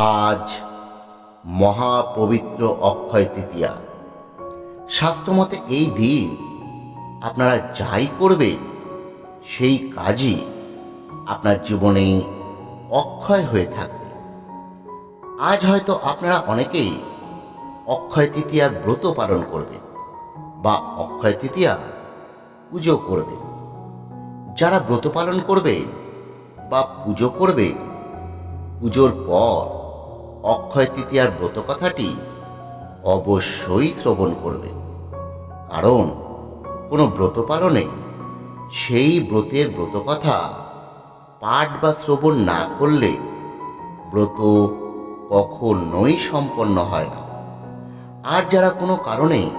আজ মহাপবিত্র অক্ষয় তৃতীয়া। শাস্ত্রমতে এই দিন আপনারা যাই করবেন, সেই কাজই আপনার জীবনে অক্ষয় হয়ে থাকবে। আজ হয়তো আপনারা অনেকেই অক্ষয় তৃতীয়ার ব্রত পালন করবেন বা অক্ষয় তৃতীয়া পুজো করবেন। যারা ব্রত পালন করবেন বা পুজো করবেন, পুজোর পর অক্ষয় তৃতীয়ার ব্রত কথাটি অবশ্যই শ্রবণ করবেন কারণ কোনো ব্রত পালনে সেই ব্রতের ব্রত কথা পাঠ বা শ্রবণ না করলে ব্রত কখনোই সম্পন্ন হয় না। আর যারা কোনো কারণে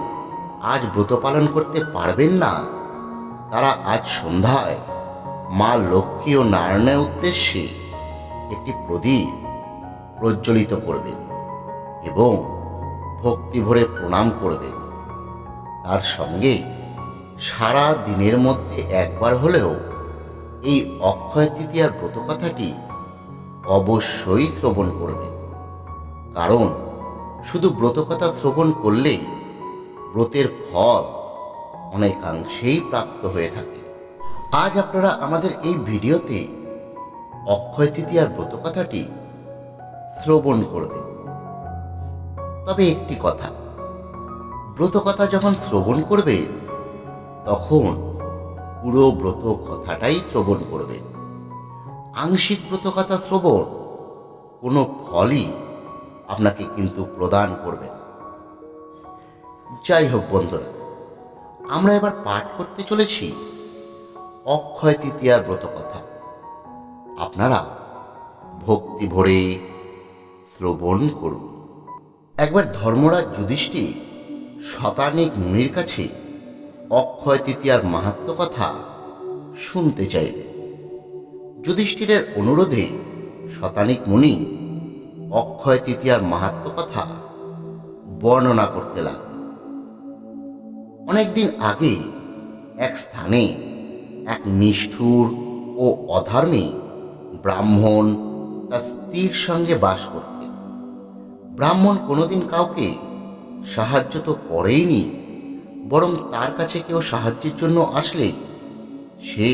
আজ ব্রত পালন করতে পারবেন না, তারা আজ সন্ধ্যায় মা লক্ষ্মী ও নারায়ণের উদ্দেশ্যে একটি প্রদীপ প্রজ্বলিত করবেন এবং ভক্তি ভরে প্রণাম করবেন। তার সঙ্গে সারা দিনের মধ্যে একবার হলেও এই অক্ষয় তৃতীয়ার ব্রত কথাটি অবশ্যই শ্রবণ করবেন। কারণ শুধু ব্রতকথা শ্রবণ করলেই ব্রতের ফল অনেকাংশেই প্রাপ্ত হয়ে থাকে। আজ আপনারা আমাদের এই ভিডিওতে অক্ষয় তৃতীয়ার ব্রত কথাটি শ্রবণ করবেন তবে একটি কথা ব্রত কথা যখন শ্রবণ করবেন তখন পুরো ব্রত কথাটাই শ্রবণ করবে। আংশিক ব্রত কথা শ্রবণ কোনো ফলই আপনাকে কিন্তু প্রদান করবে না। যাই হোক বন্ধুরা, আমরা এবার পাঠ করতে চলেছি অক্ষয় তৃতীয়ার ব্রত কথা আপনারা ভক্তি ভরে শ্রবণ করুন। একবার ধর্মরাজ যুধিষ্ঠির শতানিক মুনির কাছে অক্ষয় তৃতীয়ার মাহাত্ম কথা শুনতে চাইলেন। যুধিষ্ঠিরের অনুরোধে শতানিক মুনি অক্ষয় তৃতীয়ার মাহাত্ম কথা বর্ণনা করতে লাগলেন। অনেকদিন আগে এক স্থানে এক নিষ্ঠুর ও অধার্মিক ব্রাহ্মণ তার স্ত্রীর সঙ্গে বাস করতেন ব্রাহ্মণ কোনোদিন কাউকে সাহায্য তো করেইনি, বরং তার কাছে কেউ সাহায্যের জন্য আসলে সে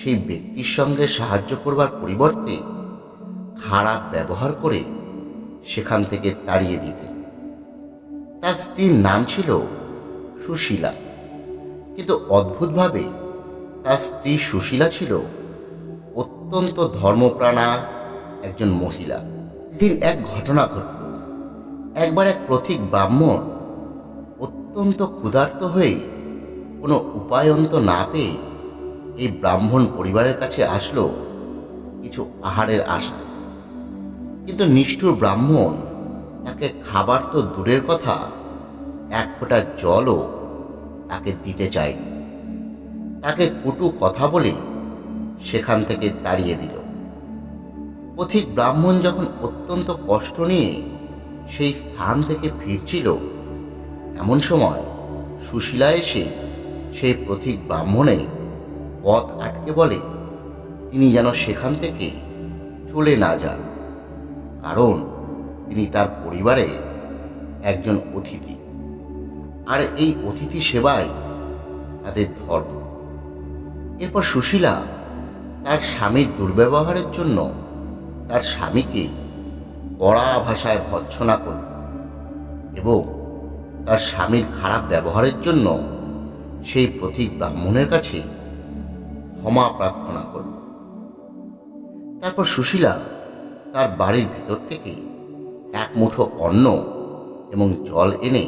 সেই ব্যক্তির সঙ্গে সাহায্য করবার পরিবর্তে খারাপ ব্যবহার করে সেখান থেকে তাড়িয়ে দিতেন। তার স্ত্রীর নাম ছিল সুশীলা, কিন্তু অদ্ভুতভাবে তার স্ত্রী সুশীলা ছিল অত্যন্ত ধর্মপ্রাণা একজন মহিলা। দিন এক ঘটনা ঘটল। একবার এক প্রথিক ব্রাহ্মণ অত্যন্ত ক্ষুধার্ত হয়ে কোনো উপায়ন্ত না পেয়ে এই ব্রাহ্মণ পরিবারের কাছে আসলো কিছু আহারের আশায় কিন্তু নিষ্ঠুর ব্রাহ্মণ তাকে খাবার তো দূরের কথা, এক ফোঁটা জলও তাকে দিতে চায়নি। তাকে কটু কথা বলে সেখান থেকে তাড়িয়ে দিল। পথিক ব্রাহ্মণ যখন অত্যন্ত কষ্ট নিয়ে সেই স্থান থেকে ফিরছিল। এমন সময় সুশীলা এসে সেই পথিক ব্রাহ্মণে পথ আটকে বলে, তিনি যেন সেখান থেকে চলে না যান, কারণ তিনি তার পরিবারে একজন অতিথি। আর এই অতিথি সেবাই তাদের ধর্ম। এরপর সুশীলা তার স্বামীর দুর্ব্যবহারের জন্য তার স্বামীকে কড়া ভাষায় ভৎসনা করল এবং তার স্বামীর খারাপ ব্যবহারের জন্য সেই প্রতীক ব্রাহ্মণের কাছে ক্ষমা প্রার্থনা করল। তারপর সুশীলা তার বাড়ির ভিতর থেকে এক মুঠো অন্ন এবং জল এনে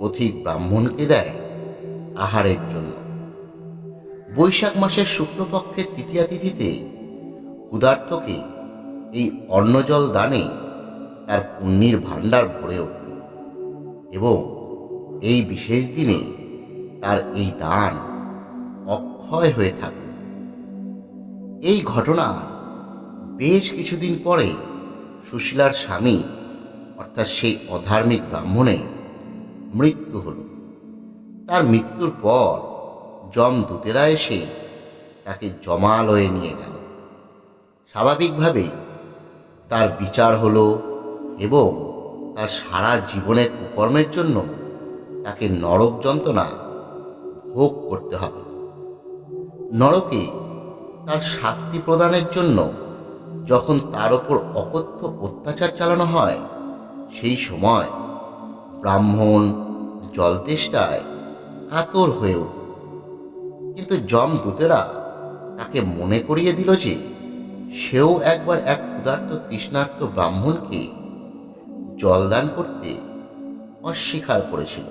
পথিক ব্রাহ্মণকে দেয় আহারের জন্য। বৈশাখ মাসের শুক্লপক্ষের তৃতীয়া তিথিতে ক্ষুধার্থকে এই অন্নজল দানে তার পুণ্যের ভাণ্ডার ভরে উঠল এবং এই বিশেষ দিনে তার এই দান অক্ষয় হয়ে থাকল। এই ঘটনা বেশ কিছুদিন পরে সুশীলার স্বামী, অর্থাৎ সেই অধার্মিক ব্রাহ্মণে মৃত্যু হল। তার মৃত্যুর পর যম দূতেরা এসে তাকে জমালয়ে নিয়ে গেল। স্বাভাবিকভাবেই তার বিচার হলো এবং তার সারা জীবনের কুকর্মের জন্য তাকে নরক যন্ত্রণা ভোগ করতে হবে। নরকে তার শাস্তি প্রদানের জন্য যখন তার ওপর অকথ্য অত্যাচার চালানো হয়, সেই সময় ব্রাহ্মণ জলতেষ্টায় কাতর হয়ে উঠল কিন্তু যমদূতেরা তাকে মনে করিয়ে দিল যে সেও একবার এক ক্ষুধার্ত তৃষ্ণার্ত ব্রাহ্মণকে জলদান করতে অস্বীকার করেছিল।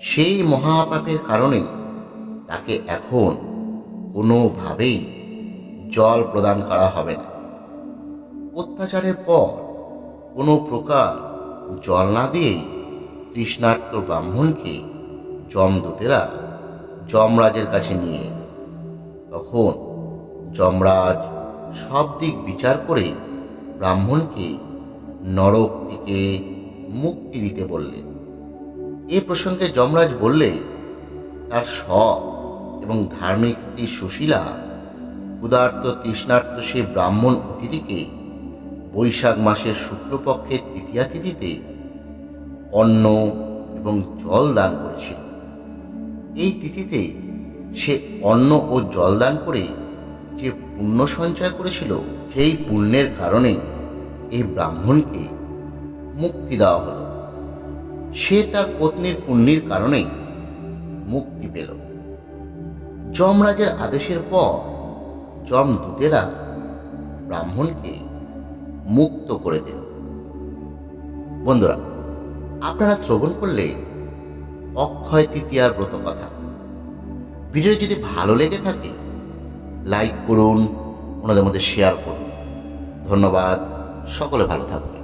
সেই মহাপাপের কারণে তাকে এখন কোনোভাবেই জল প্রদান করা হবে না। অত্যাচারের পর কোনো প্রকার জল না দিয়েই তৃষ্ণার্ত ব্রাহ্মণকে যমদূতেরা যমরাজের কাছে নিয়ে তখন যমরাজ সব দিক বিচার করে ব্রাহ্মণকে নরক থেকে মুক্তি দিতে বললেন এ প্রসঙ্গে যমরাজ বললে, তার সৎ এবং ধার্মিক স্ত্রী সুশীলা, ক্ষুধার্ত তৃষ্ণার্ত সে ব্রাহ্মণ অতিথিকে বৈশাখ মাসের শুক্লপক্ষের তৃতীয়া তিথিতে অন্ন এবং জল দান করেছিল এই তিথিতে সে অন্ন ও জল দান করে যে পুণ্য সঞ্চয় করেছিল সেই পুণ্যের কারণে এই ব্রাহ্মণকে মুক্তি দেওয়া হল। সে তার পত্নীর পুণ্যের কারণে মুক্তি পেল। যমরাজের আদেশের পর যম যমদূতেরা ব্রাহ্মণকে মুক্ত করে দিল। বন্ধুরা, আপনারা শ্রবণ করলে অক্ষয় তৃতীয়ার ব্রত কথা ভিডিও যদি ভালো লেগে থাকে লাইক করুন ওনাদের মধ্যে শেয়ার করুন। ধন্যবাদ সকলে ভালো থাকবেন